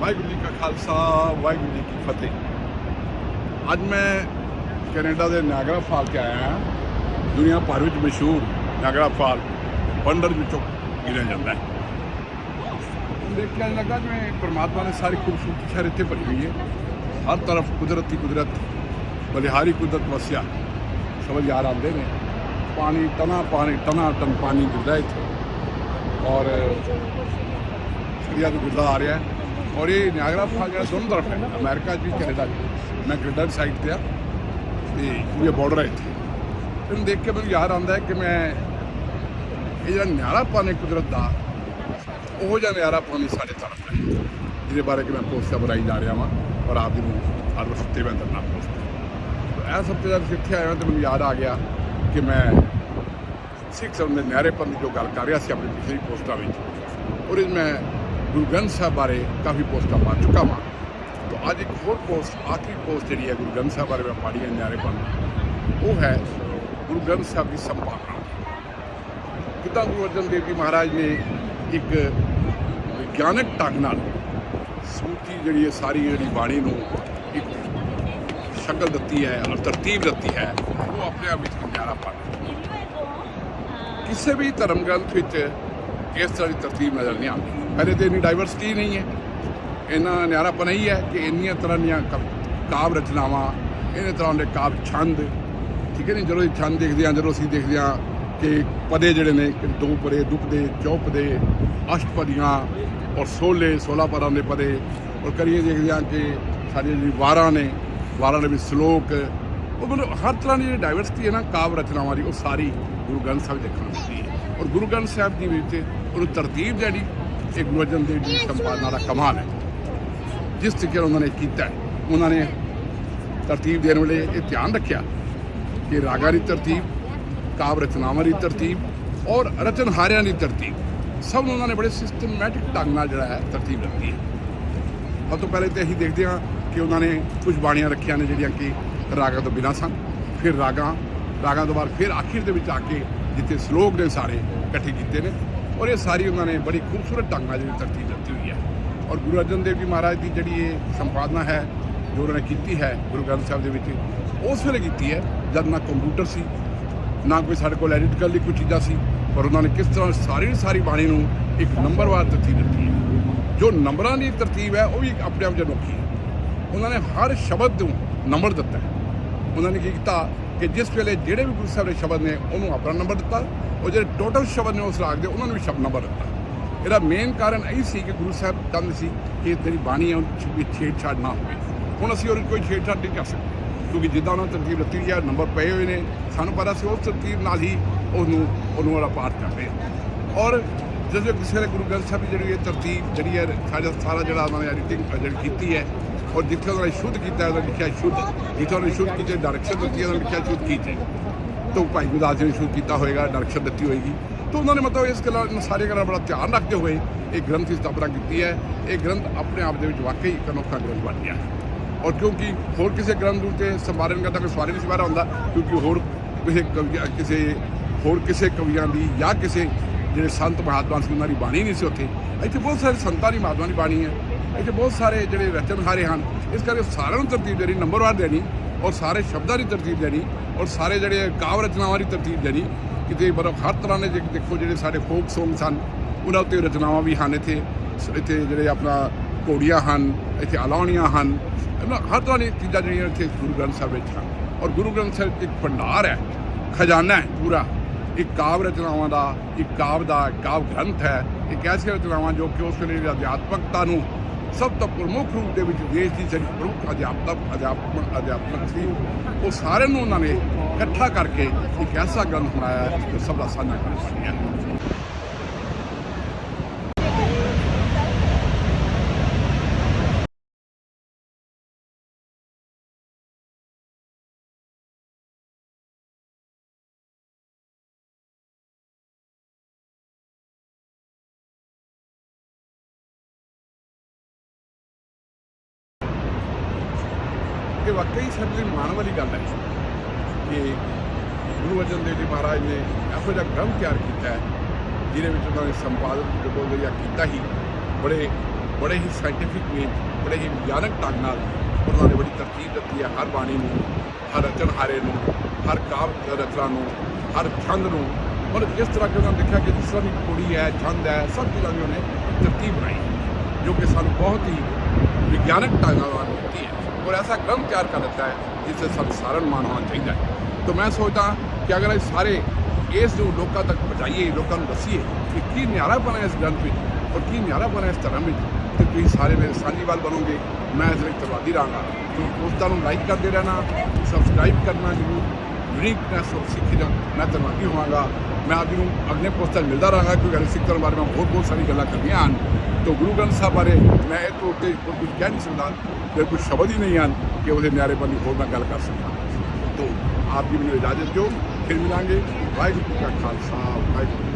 ਵਾਹਿਗੁਰੂ ਜੀ ਕਾ ਖਾਲਸਾ, ਵਾਹਿਗੁਰੂ ਜੀ ਕੀ ਫਤਿਹ। ਅੱਜ ਮੈਂ ਕੈਨੇਡਾ ਦੇ ਨਾਗਰਾ ਫਾਲ ਤੇ ਆਇਆ ਹਾਂ। ਦੁਨੀਆ ਭਰ ਵਿੱਚ ਮਸ਼ਹੂਰ ਨਾਇਗਰਾ ਫਾਲ ਵੰਡਰ ਵਿੱਚੋਂ ਗਿਣਿਆ ਜਾਂਦਾ ਹੈ। ਦੇਖ ਲੱਗਾ ਜਿਵੇਂ ਪਰਮਾਤਮਾ ਨੇ ਸਾਰੀ ਖੂਬਸੂਰਤੀ ਸ਼ਹਿਰ ਇੱਥੇ ਭਰੀ ਹੋਈ ਹੈ। ਹਰ ਤਰਫ ਕੁਦਰਤੀ ਕੁਦਰਤ, ਬਲਿਹਾਰੀ ਕੁਦਰਤ ਵਸਿਆ। ਸਮਝ ਯਾਰ ਆਉਂਦੇ ਨੇ, ਪਾਣੀ ਟਨਾ ਪਾਣੀ ਟਨਾ ਟਨ ਪਾਣੀ ਗਿਰਦਾ ਇੱਥੇ। ਔਰ ਸਰੀਆ ਤੋਂ ਗੁਰਦਾ ਆ ਰਿਹਾ ਹੈ। ਔਰ ਇਹ ਨਿਆਗਰਾ ਫਾਲ ਜਿਹੜਾ ਦੋਨੋਂ ਤਰਫ ਹੈ, ਅਮਰੀਕਾ 'ਚ ਕੈਨੇਡਾ 'ਚ ਮੈਂ ਕੈਨੇਡਾ ਦੀ ਸਾਈਡ ਤੇ ਆ ਤੇ ਇਹ ਬਾਰਡਰ ਹੈ ਇੱਥੇ। ਇਹਨੂੰ ਦੇਖ ਕੇ ਮੈਨੂੰ ਯਾਦ ਆਉਂਦਾ ਹੈ ਕਿ ਮੈਂ ਇਹ ਜਿਹੜਾ ਨਿਆਰਾ ਪਾਣੀ ਕੁਦਰਤ ਦਾ, ਉਹ ਜਿਹਾ ਨਿਆਰਾ ਪਾਣੀ ਸਾਡੇ ਤਰਫ ਹੈ, ਜਿਹਦੇ ਬਾਰੇ ਕਿ ਮੈਂ ਪੋਸਟਾਂ ਬਣਾਈ ਜਾ ਰਿਹਾ ਵਾਂ ਔਰ ਆਪ ਜੀ ਨੂੰ ਹਰ ਹਫ਼ਤੇ ਮੈਂ ਅੰਦਰ ਨਾ ਪੋਸਟ ਇਸ ਹਫ਼ਤੇ ਜਦ ਇੱਥੇ ਆਇਆ ਤਾਂ ਮੈਨੂੰ ਯਾਦ ਆ ਗਿਆ ਕਿ ਮੈਂ ਸਿੱਖ ਧਰਮ ਦੇ ਨਿਆਰੇਪਨ ਦੀ ਜੋ ਗੱਲ ਕਰ ਰਿਹਾ ਸੀ ਆਪਣੀ ਪਿਛਲੀ ਪੋਸਟਾਂ ਵਿੱਚ, ਉਹਦੇ 'ਚ ਮੈਂ ਗੁਰੂ ਗ੍ਰੰਥ ਸਾਹਿਬ ਬਾਰੇ ਕਾਫੀ ਪੋਸਟਾਂ ਪਾ ਚੁੱਕਾ ਹਾਂ ਤਾਂ ਅੱਜ ਇੱਕ ਹੋਰ ਪੋਸਟ ਆਖਰੀ ਪੋਸਟ ਜਿਹੜੀ ਹੈ ਗੁਰੂ ਗ੍ਰੰਥ ਸਾਹਿਬ ਬਾਰੇ ਮੈਂ ਪਾੜੀ ਹੈ ਨਿਆਰੇਪਨ ਦੀ, ਉਹ ਹੈ ਗੁਰੂ ਗ੍ਰੰਥ ਸਾਹਿਬ ਦੀ ਸੰਪਾਦਨਾ ਕਿੱਦਾਂ ਗੁਰੂ ਅਰਜਨ ਦੇਵ ਜੀ ਮਹਾਰਾਜ ਨੇ ਇੱਕ ਵਿਗਿਆਨਕ ਢੰਗ ਨਾਲ ਸਮੁੱਚੀ ਜਿਹੜੀ ਹੈ ਸਾਰੀ ਜਿਹੜੀ ਬਾਣੀ ਨੂੰ ਇੱਕ ਸ਼ਕਲ ਦਿੱਤੀ ਹੈ ਔਰ ਤਰਤੀਬ ਦਿੱਤੀ ਹੈ ਉਹ ਆਪਣੇ ਆਪ ਵਿੱਚ ਨਿਆਰਾ ਪਾ ਕਿਸੇ ਵੀ ਧਰਮ ਗ੍ਰੰਥ ਵਿੱਚ ਇਸ ਤਰ੍ਹਾਂ ਦੀ ਤਰਤੀਬ ਨਜ਼ਰ ਨਹੀਂ ਆਉਂਦੀ। ਪਹਿਲੇ ਤੇ ਇੰਨੀ ਡਾਈਵਰਸਿਟੀ ਨਹੀਂ ਹੈ। ਇੰਨਾ ਨਿਆਰਾਪਨ ਹੀ ਹੈ ਕਿ ਇੰਨੀਆਂ ਤਰ੍ਹਾਂ ਦੀਆਂ ਕ- ਕਾਵ ਰਚਨਾਵਾਂ, ਇੰਨੇ ਤਰ੍ਹਾਂ ਦੇ ਕਾਵ ਛੰਦ, ਠੀਕ ਹੈ ਨਹੀਂ ਜਦੋਂ ਇਹ ਛੰਦ ਦੇਖਦੇ ਹਾਂ, ਜਦੋਂ ਅਸੀਂ ਦੇਖਦੇ ਹਾਂ ਕਿ ਪਦੇ ਜਿਹੜੇ ਨੇ, ਕਿ ਦੋ ਪਰੇ ਦੁਪਦੇ ਚੌਪਦੇ ਅਸ਼ਟਪਦੀਆਂ ਔਰ 16 16 ਪਰਾਂ ਦੇ ਪਦੇ, ਔਰ ਕਰੀਏ ਦੇਖਦੇ ਹਾਂ ਕਿ ਸਾਡੀਆਂ ਜਿਹੜੀ ਵਾਰਾਂ ਨੇ, ਵਾਰਾਂ ਦੇ ਵਿੱਚ ਸ਼ਲੋਕ, ਉਹ ਮਤਲਬ ਹਰ ਤਰ੍ਹਾਂ ਦੀ ਜਿਹੜੀ ਡਾਈਵਰਸਿਟੀ ਹੈ ਨਾ, ਕਾਵ ਰਚਨਾਵਾਂ ਦੀ, ਉਹ ਸਾਰੀ ਗੁਰੂ ਗ੍ਰੰਥ ਸਾਹਿਬ ਦੇਖਣ ਨੂੰ ਮਿਲਦੀ ਹੈ। ਔਰ ਗੁਰੂ ਗ੍ਰੰਥ ਸਾਹਿਬ ਦੀ ਵਿੱਚ ਉਹਨੂੰ ਤਰਤੀਬ ਜਿਹੜੀ ਇਹ ਗੁਰੂ ਅਰਜਨ ਦੇਵ ਜੀ ਦੀ ਸੰਪਾਦਨਾ ਦਾ ਕਮਾਲ ਹੈ। ਜਿਸ ਤਰੀਕੇ ਨਾਲ ਉਹਨਾਂ ਨੇ ਕੀਤਾ ਉਹਨਾਂ ਨੇ ਤਰਤੀਬ ਦੇਣ ਵੇਲੇ ਇਹ ਧਿਆਨ ਰੱਖਿਆ ਕਿ ਰਾਗਾਂ ਦੀ ਤਰਤੀਬ, ਕਾਵ ਰਚਨਾਵਾਂ ਦੀ ਤਰਤੀਬ ਔਰ ਰਚਨਹਾਰਿਆਂ ਦੀ ਤਰਤੀਬ, ਸਭ ਨੂੰ ਉਹਨਾਂ ਨੇ ਬੜੇ ਸਿਸਟਮੈਟਿਕ ਢੰਗ ਨਾਲ ਜਿਹੜਾ ਹੈ ਤਰਤੀਬ ਦਿੱਤੀ ਹੈ। ਸਭ ਤੋਂ ਪਹਿਲੇ ਤੇ ਅਸੀਂ ਦੇਖਦੇ ਹਾਂ ਕਿ ਉਹਨਾਂ ਨੇ ਕੁਝ ਬਾਣੀਆਂ ਰੱਖੀਆਂ ਨੇ ਜਿਹੜੀਆਂ ਕਿ ਰਾਗਾਂ ਤੋਂ ਬਿਨਾਂ ਸਨ। ਫਿਰ ਰਾਗਾਂ ਰਾਗਾਂ ਤੋਂ ਬਾਅਦ ਫਿਰ ਆਖਿਰ ਦੇ ਵਿੱਚ ਆ ਕੇ ਜਿੱਥੇ ਸ਼ਲੋਕ ਨੇ ਸਾਰੇ ਇਕੱਠੇ ਕੀਤੇ ਨੇ ਔਰ ਇਹ ਸਾਰੀ ਉਹਨਾਂ ਨੇ ਬੜੀ ਖੂਬਸੂਰਤ ਢੰਗ ਨਾਲ ਜਿਹੜੀ ਤਰਤੀਬ ਦਿੱਤੀ ਹੋਈ ਹੈ। ਔਰ ਗੁਰੂ ਅਰਜਨ ਦੇਵ ਜੀ ਮਹਾਰਾਜ ਦੀ ਜਿਹੜੀ ਇਹ ਸੰਪਾਦਨਾ ਹੈ, ਜੋ ਉਹਨਾਂ ਨੇ ਕੀਤੀ ਹੈ ਗੁਰੂ ਗ੍ਰੰਥ ਸਾਹਿਬ ਦੇ ਵਿੱਚ, ਉਸ ਵੇਲੇ ਕੀਤੀ ਹੈ, ਜਦ ਨਾ ਕੰਪਿਊਟਰ ਸੀ, ਨਾ ਕੋਈ ਸਾਡੇ ਕੋਲ ਐਡਿਟ ਕਰਨ ਲਈ ਕੋਈ ਚੀਜ਼ਾਂ ਸੀ, ਪਰ ਉਹਨਾਂ ਨੇ ਕਿਸ ਤਰ੍ਹਾਂ ਸਾਰੀ ਸਾਰੀ ਬਾਣੀ ਨੂੰ ਇੱਕ ਨੰਬਰਵਾਰ ਤਰਤੀਬ ਦਿੱਤੀ ਹੈ। ਜੋ ਨੰਬਰਾਂ ਦੀ ਤਰਤੀਬ ਹੈ, ਉਹ ਵੀ ਆਪਣੇ ਆਪ 'ਚ ਅਨੋਖੀ ਹੈ। ਉਹਨਾਂ ਨੇ ਹਰ ਸ਼ਬਦ ਨੂੰ ਨੰਬਰ ਦਿੱਤਾ ਉਹਨਾਂ ਨੇ ਕੀ ਕੀਤਾ? ਕਿ ਜਿਸ ਵੇਲੇ ਜਿਹੜੇ ਵੀ ਗੁਰੂ ਸਾਹਿਬ ਦੇ ਸ਼ਬਦ ਨੇ, ਉਹਨੂੰ ਆਪਣਾ ਨੰਬਰ ਦਿੱਤਾ। ਉਹ ਜਿਹੜੇ ਟੋਟਲ ਸ਼ਬਦ ਨੇ, ਉਸ ਰਾਗ ਦੇ, ਉਹਨਾਂ ਨੂੰ ਵੀ ਸ਼ਬਦ ਨੰਬਰ ਦਿੱਤਾ। ਇਹਦਾ ਮੇਨ ਕਾਰਨ ਇਹ ਸੀ ਕਿ ਗੁਰੂ ਸਾਹਿਬ ਕਹਿੰਦੇ ਸੀ ਕਿ ਜਿਹੜੀ ਬਾਣੀ ਹੈ ਉਹ ਵੀ ਛੇੜਛਾੜ ਨਾ ਹੋਵੇ। ਹੁਣ ਅਸੀਂ ਉਹਦੇ 'ਚ ਕੋਈ ਛੇੜਛਾੜ ਨਹੀਂ ਕਰ ਸਕਦੇ, ਕਿਉਂਕਿ ਜਿੱਦਾਂ ਉਹਨਾਂ ਨੇ ਤਰਤੀਬ ਦਿੱਤੀ ਹੈ ਨੰਬਰ ਪਏ ਹੋਏ ਨੇ, ਸਾਨੂੰ ਪਤਾ ਸੀ ਉਸ ਤਰਤੀਬ ਨਾਲ ਹੀ ਉਹਨੂੰ ਉਹਨੂੰ ਉਹਦਾ ਪਾਠ ਕਰਦੇ ਹਾਂ। ਔਰ ਜਦੋਂ ਕਿਸੇ ਵੇਲੇ ਗੁਰੂ ਗ੍ਰੰਥ ਸਾਹਿਬ ਦੀ ਜਿਹੜੀ ਇਹ ਤਰਤੀਬ, ਜਿਹੜੀ ਹੈ, ਸਾਡਾ ਸਾਰਾ ਜਿਹੜਾ ਉਹਨਾਂ ਨੇ ਐਡੀਟਿੰਗ ਜਿਹੜੀ ਕੀਤੀ ਹੈ ਔਰ ਜਿੱਥੇ ਉਹਨਾਂ ਨੇ ਸ਼ੁੱਧ ਕੀਤਾ, ਉਹਨਾਂ ਉਹਦਾ ਲਿਖਿਆ ਸ਼ੁੱਧ। ਜਿੱਥੇ ਉਹਨਾਂ ਨੇ ਸ਼ੁੱਧ ਕੀਤੀ, ਡਾਇਰੈਕਸ਼ਨ ਦਿੱਤੀ, ਉਹਨਾਂ ਉਹਦਾ ਲਿਖਿਆ ਸ਼ੁੱਧ ਕੀਤੀ। ਤੋਂ ਭਾਈ ਗੁਰਦਾਸ ਜੀ ਨੇ ਸ਼ੁੱਧ ਕੀਤਾ ਹੋਏਗਾ, ਡਾਇਰੈਕਸ਼ਨ ਦਿੱਤੀ ਹੋਏਗੀ। ਤਾਂ ਉਹਨਾਂ ਨੇ ਮਤਲਬ ਇਸ ਗੱਲਾਂ ਨੂੰ ਸਾਰੇ ਗੱਲਾਂ ਬੜਾ ਧਿਆਨ ਰੱਖਦੇ ਹੋਏ ਇਹ ਗ੍ਰੰਥ ਦੀ ਸਥਾਪਨਾ ਕੀਤੀ ਹੈ। ਇਹ ਗ੍ਰੰਥ ਆਪਣੇ ਆਪ ਦੇ ਵਿੱਚ ਵਾਕਈ ਇੱਕ ਅਨੋਖਾ ਗ੍ਰੰਥ ਬਣ ਗਿਆ। ਔਰ ਕਿਉਂਕਿ ਹੋਰ ਕਿਸੇ ਗ੍ਰੰਥ ਨੂੰ ਸੰਭਾਰਨ ਸੰਵਾਰਨ ਕਰਦਾ ਕੋਈ ਸਵਾਰੀ ਨਹੀਂ ਸਵਾਰਾ ਹੁੰਦਾ, ਕਿਉਂਕਿ ਹੋਰ ਕਿਸੇ ਕਵੀ ਕਿਸੇ ਹੋਰ ਕਿਸੇ ਕਵੀਆਂ ਦੀ ਜਾਂ ਕਿਸੇ ਜਿਹੜੇ ਸੰਤ ਮਹਾਤਮਾ ਸੀ, ਉਹਨਾਂ ਦੀ ਬਾਣੀ ਨਹੀਂ ਸੀ ਉੱਥੇ। ਇੱਥੇ ਬਹੁਤ ਸਾਰੇ ਸੰਤਾਂ ਦੀ ਮਹਾਤਮਾ ਦੀ ਬਾਣੀ ਹੈ। ਇੱਥੇ ਬਹੁਤ ਸਾਰੇ ਜਿਹੜੇ ਰਚਨਹਾਰੇ ਹਨ। ਇਸ ਕਰਕੇ ਸਾਰਿਆਂ ਨੂੰ ਤਰਤੀਬ ਦੇਣੀ ਨੰਬਰਵਾਰ ਦੇਣੀ ਔਰ ਸਾਰੇ ਸ਼ਬਦਾਂ ਦੀ ਤਰਤੀਬ ਦੇਣੀ ਔਰ ਸਾਰੇ ਜਿਹੜੇ ਕਾਵ ਰਚਨਾਵਾਂ ਦੀ ਤਰਤੀਬ ਦੇਣੀ। ਕਿਤੇ ਮਤਲਬ ਹਰ ਤਰ੍ਹਾਂ ਦੇ ਜੇ ਦੇਖੋ ਜਿਹੜੇ ਸਾਡੇ ਫੋਕ ਸੌਂਗ ਸਨ ਉਹਨਾਂ ਉੱਤੇ ਰਚਨਾਵਾਂ ਵੀ ਹਨ ਇੱਥੇ। ਇੱਥੇ ਜਿਹੜੇ ਆਪਣਾ ਘੋੜੀਆਂ ਹਨ, ਇੱਥੇ ਅਲਾਉਣੀਆਂ ਹਨ। ਇਹਨਾਂ ਹਰ ਤਰ੍ਹਾਂ ਦੀਆਂ ਚੀਜ਼ਾਂ ਜਿਹੜੀਆਂ ਇੱਥੇ ਗੁਰੂ ਗ੍ਰੰਥ ਸਾਹਿਬ ਵਿੱਚ ਹਨ। ਔਰ ਗੁਰੂ ਗ੍ਰੰਥ ਸਾਹਿਬ ਇੱਕ ਭੰਡਾਰ ਹੈ, ਖਜ਼ਾਨਾ ਹੈ ਪੂਰਾ। ਇੱਕ ਕਾਵ ਰਚਨਾਵਾਂ ਦਾ, ਇੱਕ ਕਾਵ ਦਾ ਕਾਵ ਗ੍ਰੰਥ ਹੈ। ਇੱਕ ਐਸੀ ਰਚਨਾਵਾਂ ਜੋ ਕਿ ਉਸ ਵੇਲੇ ਦੀ ਅਧਿਆਤਮਕਤਾ ਨੂੰ ਸਭ ਤੋਂ ਪ੍ਰਮੁੱਖ ਰੂਪ ਦੇ ਵਿੱਚ ਦੇਸ਼ ਦੀ ਜਿਹੜੀ ਪ੍ਰਮੁੱਖ ਅਧਿਆਪਕ ਅਧਿਆਪਕ ਅਧਿਆਪਕ ਸੀ, ਉਹ ਸਾਰਿਆਂ ਨੂੰ ਉਹਨਾਂ ਨੇ ਇਕੱਠਾ ਕਰਕੇ ਇੱਕ ਐਸਾ ਗ੍ਰੰਥ ਬਣਾਇਆ ਜੋ ਸਭ ਦਾ ਸਾਂਝਾ ਕਰ ਸਕਿਆ। ਇਹ ਵਾਕਈ ਸਾਡੇ ਲਈ ਮਾਣ ਵਾਲੀ ਗੱਲ ਹੈ ਕਿ ਗੁਰੂ ਅਰਜਨ ਦੇਵ ਜੀ ਮਹਾਰਾਜ ਨੇ ਇਹੋ ਜਿਹਾ ਗ੍ਰੰਥ ਤਿਆਰ ਕੀਤਾ ਹੈ, ਜਿਹਦੇ ਵਿੱਚ ਉਹਨਾਂ ਨੇ ਸੰਪਾਦਨ ਜਦੋਂ ਜਿਹੜਾ ਕੀਤਾ ਹੀ। ਬੜੇ ਬੜੇ ਹੀ ਸਾਇੰਟੀਫਿਕ ਮੀਨ ਬੜੇ ਹੀ ਵਿਗਿਆਨਕ ਢੰਗ ਨਾਲ ਉਹਨਾਂ ਨੇ ਬੜੀ ਤਰਤੀਬ ਦਿੱਤੀ ਹੈ ਹਰ ਬਾਣੀ ਨੂੰ, ਹਰ ਰਚਨਹਾਰੇ ਨੂੰ, ਹਰ ਕਾਵ ਰਚਨਾ ਨੂੰ, ਹਰ ਛੰਦ ਨੂੰ। ਪਰ ਇਸ ਤਰ੍ਹਾਂ ਕਿ ਉਹਨਾਂ ਨੇ ਦੇਖਿਆ ਕਿ ਜਿਸ ਤਰ੍ਹਾਂ ਦੀ ਕੁੜੀ ਹੈ, ਛੰਦ ਹੈ, ਸਭ ਚੀਜ਼ਾਂ ਦੀ ਉਹਨੇ ਤਰਤੀਬ ਬਣਾਈ, ਜੋ ਕਿ ਸਾਨੂੰ ਬਹੁਤ ਹੀ ਵਿਗਿਆਨਕ ਢੰਗ ਨਾਲ ਕੀਤੀ ਹੈ। ਔਰ ਐਸਾ ਗ੍ਰੰਥ ਤਿਆਰ ਕਰ ਦਿੱਤਾ ਹੈ ਜਿਸ 'ਤੇ ਸਾਨੂੰ ਸਾਰਨ ਮਾਣ ਹੋਣਾ ਚਾਹੀਦਾ ਹੈ। ਤਾਂ ਮੈਂ ਸੋਚਦਾ ਕਿ ਅਗਰ ਅਸੀਂ ਸਾਰੇ ਇਸ ਨੂੰ ਲੋਕਾਂ ਤੱਕ ਪਹੁੰਚਾਈਏ, ਲੋਕਾਂ ਨੂੰ ਦੱਸੀਏ ਕਿ ਕੀ ਨਿਆਰਾ ਹੈ ਇਸ ਗ੍ਰੰਥ ਵਿੱਚ ਔਰ ਕੀ ਨਿਆਰਾ ਹੈ ਇਸ ਧਰਮ ਵਿੱਚ ਤੇ ਤੁਸੀਂ ਸਾਰੇ ਮੇਰੇ ਸਾਂਝੀਵਾਲ ਬਣੋਗੇ। ਮੈਂ ਇਸ ਵਿੱਚ ਧੰਨਵਾਦੀ ਰਹਾਂਗਾ। ਤੁਸੀਂ ਪੋਸਟਾਂ ਨੂੰ ਲਾਈਕ ਕਰਦੇ ਰਹਿਣਾ ਸਬਸਕ੍ਰਾਈਬ ਕਰਨਾ ਜ਼ਰੂਰ। ਯੂਨੀਕਨੈਸ ਆਫ ਸਿੱਖੀਜ਼ਮ ਮੈਂ ਧੰਨਵਾਦੀ ਹੋਵਾਂਗਾ। ਮੈਂ ਆਪ ਜੀ ਨੂੰ ਅਗਲੇ ਪੋਸਟ ਮਿਲਦਾ ਰਹਾਂਗਾ ਕਿਉਂਕਿ ਹਰੀ ਸਿੱਖ ਧਰਮ ਬਾਰੇ ਮੈਂ ਹੋਰ ਬਹੁਤ ਸਾਰੀ ਗੱਲਾਂ ਕਰਨੀਆਂ ਹਨ। ਤੋਂ ਗੁਰੂ ਗ੍ਰੰਥ ਸਾਹਿਬ ਬਾਰੇ ਮੈਂ ਇਹ ਤੋਂ ਉੱਤੇ ਹੋਰ ਕੁਝ ਕਹਿ ਨਹੀਂ ਸਕਦਾ ਮੇਰੇ ਕੁਝ ਸ਼ਬਦ ਹੀ ਨਹੀਂ ਹਨ ਕਿ ਉਹਦੇ ਨਿਆਰੇ ਬੰਦੀ ਹੋਰ ਮੈਂ ਗੱਲ ਕਰ ਸਕਾਂ ਤੋਂ ਆਪ ਜੀ ਮੈਨੂੰ ਇਜਾਜ਼ਤ ਦਿਓ, ਫਿਰ ਮਿਲਾਂਗੇ। ਵਾਹਿਗੁਰੂ ਜੀ ਕਾ ਖਾਲਸਾ, ਵਾਹਿਗੁਰੂ